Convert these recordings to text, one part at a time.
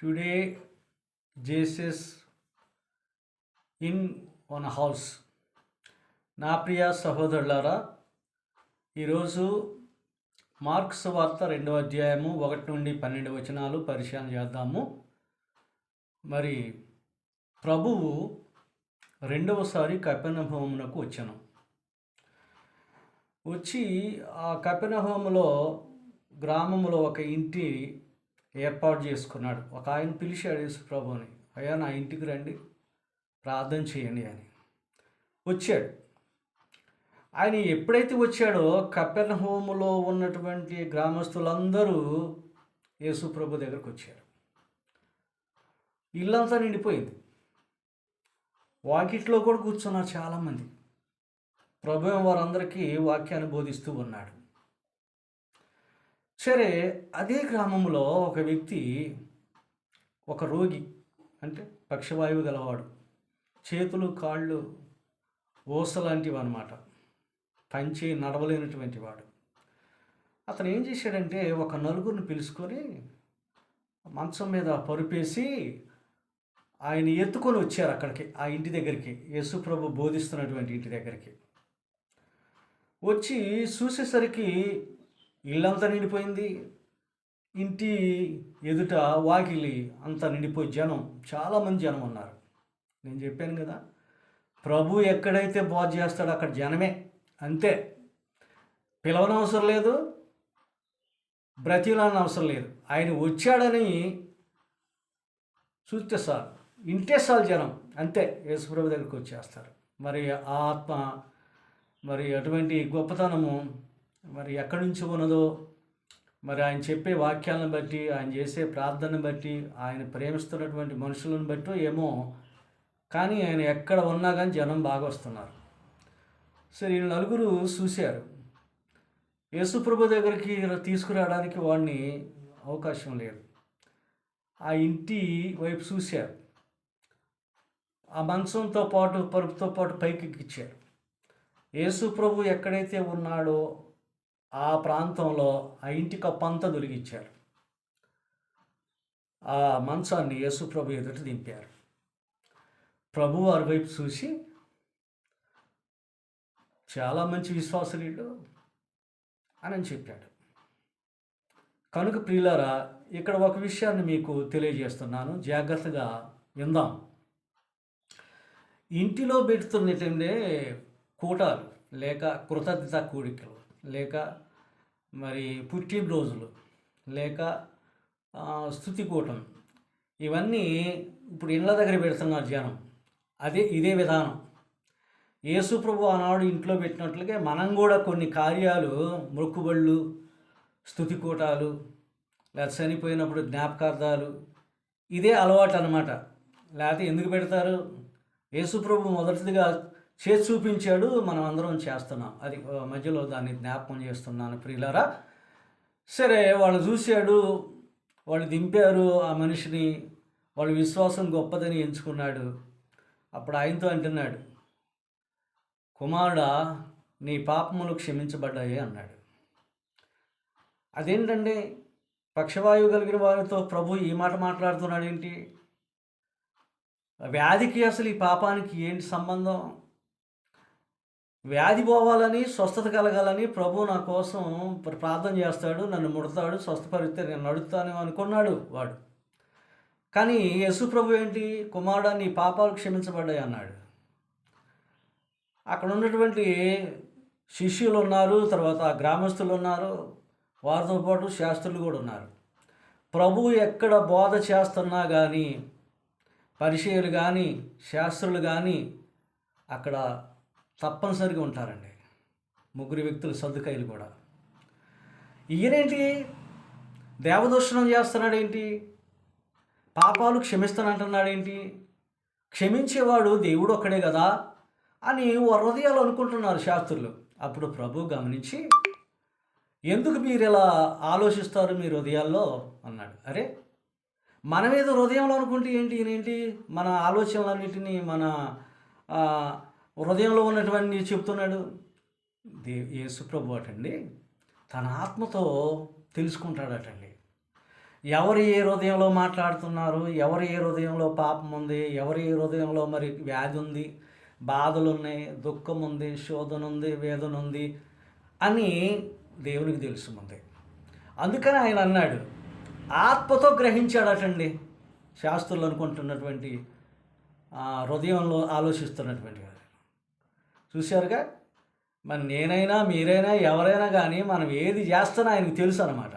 Today Jesus in one house నా ప్రియ సహోదరులారా ఈరోజు మార్క్స్ వార్త రెండవ అధ్యాయము ఒకటి నుండి పన్నెండు వచనాలు పరిశీలన చేద్దాము. మరి ప్రభువు రెండవసారి కపెనహోమునకు వచ్చాను. వచ్చి ఆ కపెనహోములో గ్రామంలో ఒక ఇంటి ఏర్పాటు చేసుకున్నాడు. ఒక ఆయన పిలిచాడు యేసుప్రభుని అయ్యా నా ఇంటికి రండి ప్రార్థన చేయండి అని. వచ్చాడు. ఆయన ఎప్పుడైతే వచ్చాడో కపెన్ హోములో ఉన్నటువంటి గ్రామస్తులందరూ యేసుప్రభు దగ్గరకు వచ్చారు. ఇల్లంతా నిండిపోయింది. వాకిట్లో కూడా కూర్చున్నారు చాలామంది. ప్రభు వారందరికీ వాక్యాన్ని బోధిస్తూ ఉన్నాడు. సరే అదే గ్రామంలో ఒక వ్యక్తి ఒక రోగి అంటే పక్షవాయువు గలవాడు చేతులు కాళ్ళు ఓస లాంటివి అనమాట పంచి నడవలేనటువంటి వాడు. అతను ఏం చేశాడంటే ఒక నలుగురిని పిలుచుకొని మంచం మీద పరుపేసి ఆయన ఎత్తుకొని వచ్చారు అక్కడికి ఆ ఇంటి దగ్గరికి. యేసుప్రభు బోధిస్తున్నటువంటి ఇంటి దగ్గరికి. వచ్చి చూసేసరికి ఇల్లంతా నిండిపోయింది. ఇంటి ఎదుట వాకిలి అంతా నిండిపోయి జనం చాలామంది జనం ఉన్నారు. నేను చెప్పాను కదా ప్రభు ఎక్కడైతే బోధ చేస్తాడో అక్కడ జనమే అంతే. పిలవనవసరం లేదు బ్రతిలాని అవసరం లేదు. ఆయన వచ్చాడని చూస్తే సార్ ఇంటే సార్ జనం అంతే. యేసుప్రభు దగ్గరికి వచ్చేస్తారు. మరి ఆ ఆత్మ మరి అటువంటి గొప్పతనము మరి ఎక్కడి నుంచి ఉన్నదో మరి ఆయన చెప్పే వాక్యాలను బట్టి ఆయన చేసే ప్రార్థనను బట్టి ఆయన ప్రేమిస్తున్నటువంటి మనుషులను బట్టి ఏమో కానీ ఆయన ఎక్కడ ఉన్నా కానీ జనం బాగా వస్తున్నారు. సరే ఈ నలుగురు చూశారు. యేసుప్రభు దగ్గరికి తీసుకురావడానికి వాడిని అవకాశం లేదు. ఆ ఇంటి వైపు చూశారు. ఆ మంచంతో పాటు పరుపుతో పాటు పైకి ఎక్కించారు యేసు ప్రభు ఎక్కడైతే ఉన్నాడో ఆ ప్రాంతంలో ఆ ఇంటి కప్పంతా దొరికిచ్చారు ఆ మంచాన్ని యేసుప్రభు ఎదుట దింపారు. ప్రభు వారి వైపు చూసి చాలా మంచి విశ్వాసనీయుడు అని చెప్పాడు. కనుక ప్రియులారా ఇక్కడ ఒక విషయాన్ని మీకు తెలియజేస్తున్నాను. జాగ్రత్తగా విందాం. ఇంటిలో పెడుతున్నటువంటి కూటాలు లేక కృతజ్ఞత కూడికలు. లేక మరి పుట్టినరోజులు లేక స్థుతికూటం స్తుతి కూటం ఇవన్నీ ఇప్పుడు ఇళ్ళ దగ్గర పెడుతున్నారు జనం. అదే ఇదే విధానం. యేసుప్రభు ఆనాడు ఇంట్లో పెట్టినట్లుగా మనం కూడా కొన్ని కార్యాలు మొక్కుబళ్ళు స్థుతికూటాలు లేదా చనిపోయినప్పుడు జ్ఞాపకార్థాలు ఇదే అలవాటు అనమాట లేకపోతే ఎందుకు పెడతారు? యేసుప్రభు మొదటిదిగా చేసి చూపించాడు మనం అందరం చేస్తున్నాం. అది మధ్యలో దాన్ని జ్ఞాపకం చేస్తున్నాను ప్రియులారా. సరే వాళ్ళు చూశాడు వాళ్ళు దింపారు ఆ మనిషిని వాళ్ళ విశ్వాసం గొప్పదని ఎంచుకున్నాడు. అప్పుడు ఆయనతో అంటున్నాడు కుమారుడా నీ పాపములు క్షమించబడ్డాయి అన్నాడు. అదేంటండి పక్షవాయువు కలిగిన వారితో ప్రభు ఈ మాట మాట్లాడుతున్నాడు ఏంటి వ్యాధికి అసలు ఈ పాపానికి ఏంటి సంబంధం? వ్యాధి పోవాలని స్వస్థత కలగాలని ప్రభు నా కోసం ప్రార్థన చేస్తాడు నన్ను ముడతాడు స్వస్థపరిస్తే నేను నడుస్తాను అనుకున్నాడు వాడు. కానీ యేసు ప్రభు ఏంటి? కుమారుడా నీ పాపాలు క్షమించబడ్డాయి అన్నాడు. అక్కడ ఉన్నటువంటి శిష్యులు ఉన్నారు తర్వాత గ్రామస్తులు ఉన్నారు వారితో పాటు శాస్త్రులు కూడా ఉన్నారు. ప్రభు ఎక్కడ బోధ చేస్తున్నా కానీ పరిచయలు కానీ శాస్త్రులు కానీ అక్కడ తప్పనిసరిగా ఉంటారండి. ముగ్గురు వ్యక్తులు సర్దుకాయలు కూడా. ఈయనేంటి? దేవదూషణం చేస్తున్నాడేంటి? పాపాలు క్షమిస్తానంటున్నాడేంటి? క్షమించేవాడు దేవుడు ఒక్కడే కదా అని వారి హృదయాలు అనుకుంటున్నారు శాస్త్రులు. అప్పుడు ప్రభు గమనించి ఎందుకు మీరు ఇలా ఆలోచిస్తారు మీ హృదయాల్లో? అన్నాడు. అరే మన మీద హృదయంలో అనుకుంటే ఏంటి ఈయనేంటి? మన ఆలోచనలన్నిటినీ మన హృదయంలో ఉన్నటువంటి చెప్తున్నాడు దే యేసుప్రభు అటండి. తన ఆత్మతో తెలుసుకుంటాడటండి. ఎవరు ఏ హృదయంలో మాట్లాడుతున్నారు ఎవరు ఏ హృదయంలో పాపం ఉంది ఎవరు ఏ హృదయంలో మరి వ్యాధి ఉంది బాధలు ఉన్నాయి దుఃఖం ఉంది శోధన ఉంది వేదన ఉంది అని దేవునికి తెలుసు ముందే. అందుకని ఆయన అన్నాడు ఆత్మతో గ్రహించాడటండి. శాస్త్రులు అనుకుంటున్నటువంటి హృదయంలో ఆలోచిస్తున్నటువంటి వారు. చూశారుగా? మరి నేనైనా మీరైనా ఎవరైనా కానీ మనం ఏది చేస్తానో ఆయనకు తెలుసు అనమాట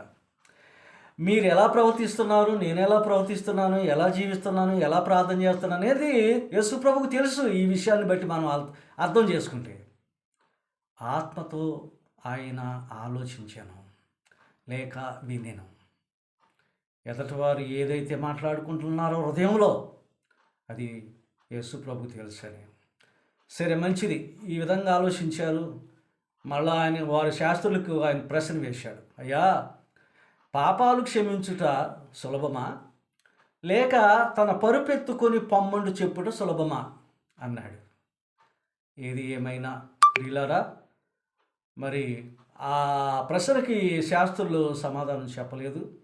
మీరు ఎలా ప్రవర్తిస్తున్నారు నేను ఎలా ప్రవర్తిస్తున్నాను ఎలా జీవిస్తున్నాను ఎలా ప్రార్థన చేస్తున్నాను అనేది యేసు ప్రభుకు తెలుసు ఈ విషయాన్ని బట్టి మనం అర్థ- అర్థం చేసుకుంటే. ఆత్మతో ఆయన ఆలోచించాను లేక వినేను. ఎదటివారు ఏదైతే మాట్లాడుకుంటున్నారో హృదయంలో అది యేసు ప్రభు తెలుసని. సరే మంచిది. ఈ విధంగా ఆలోచించారు. మళ్ళా ఆయన వారి శాస్త్రులకు ఆయన ప్రశ్న వేశాడు. అయ్యా పాపాలు క్షమించుట సులభమా? లేక తన పరుపెత్తుకొని పొమ్మండు చెప్పుట సులభమా? అన్నాడు. ఏది ఏమైనా ప్రియులారా మరి ఆ ప్రశ్నకి శాస్త్రులు సమాధానం చెప్పలేదు.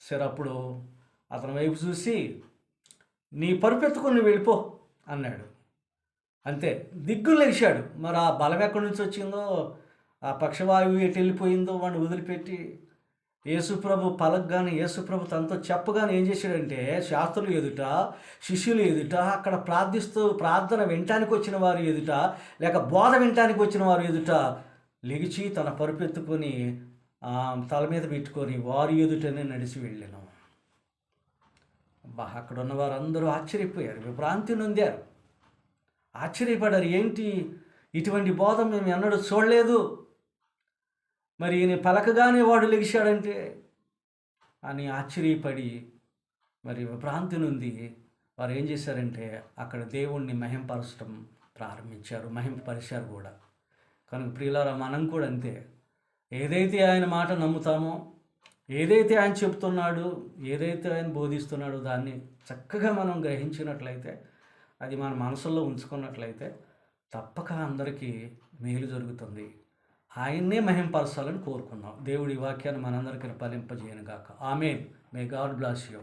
సరే అప్పుడు అతని వైపు చూసి నీ పరుపెత్తుకొని వెళ్ళిపో అన్నాడు. అంతే. దిగ్గులు లేచాడు. మరి ఆ బలం ఎక్కడి నుంచి వచ్చిందో ఆ పక్షవాయువు ఎటు వెళ్ళిపోయిందో వాడిని వదిలిపెట్టి యేసుప్రభు పలకగానే యేసుప్రభు తనతో చెప్పగానే ఏం చేశాడంటే శాస్త్రులు ఎదుట శిష్యులు ఎదుట అక్కడ ప్రార్థిస్తూ ప్రార్థన వినటానికి వచ్చిన వారు ఎదుట లేక బోధ వినటానికి వచ్చిన వారు ఎదుట లిగిచి తన పరుపెత్తుకొని తల మీద పెట్టుకొని వారి ఎదుటనే నడిచి వెళ్ళాను. బా అక్కడ ఉన్న వారందరూ ఆశ్చర్యపోయారు విభ్రాంతి నొందారు. ఆశ్చర్యపడారు. ఏంటి? ఇటువంటి బోధ మేము ఎన్నడూ చూడలేదు. మరి ఈయన పలకగానే వాడు లెగిశాడంటే? అని ఆశ్చర్యపడి మరి విభ్రాంతి నుండి వారు ఏం చేశారంటే అక్కడ దేవుణ్ణి మహింపరచడం ప్రారంభించారు. మహింపరిచారు కూడా. కనుక ప్రియులారా మనం కూడా అంతే. ఏదైతే ఆయన మాట నమ్ముతామో ఏదైతే ఆయన చెప్తున్నాడు ఏదైతే ఆయన బోధిస్తున్నాడో దాన్ని చక్కగా మనం గ్రహించినట్లయితే అది మన మనసులో ఉంచుకున్నట్లయితే తప్పక అందరికీ మేలు జరుగుతుంది. ఆయన్నే మహింపరచాలని కోరుకున్నాం దేవుడి వాక్యాన్ని మనందరికీ ఫలింపజేయను గాక ఆమె మే గాడ్ బ్లాస్ యూ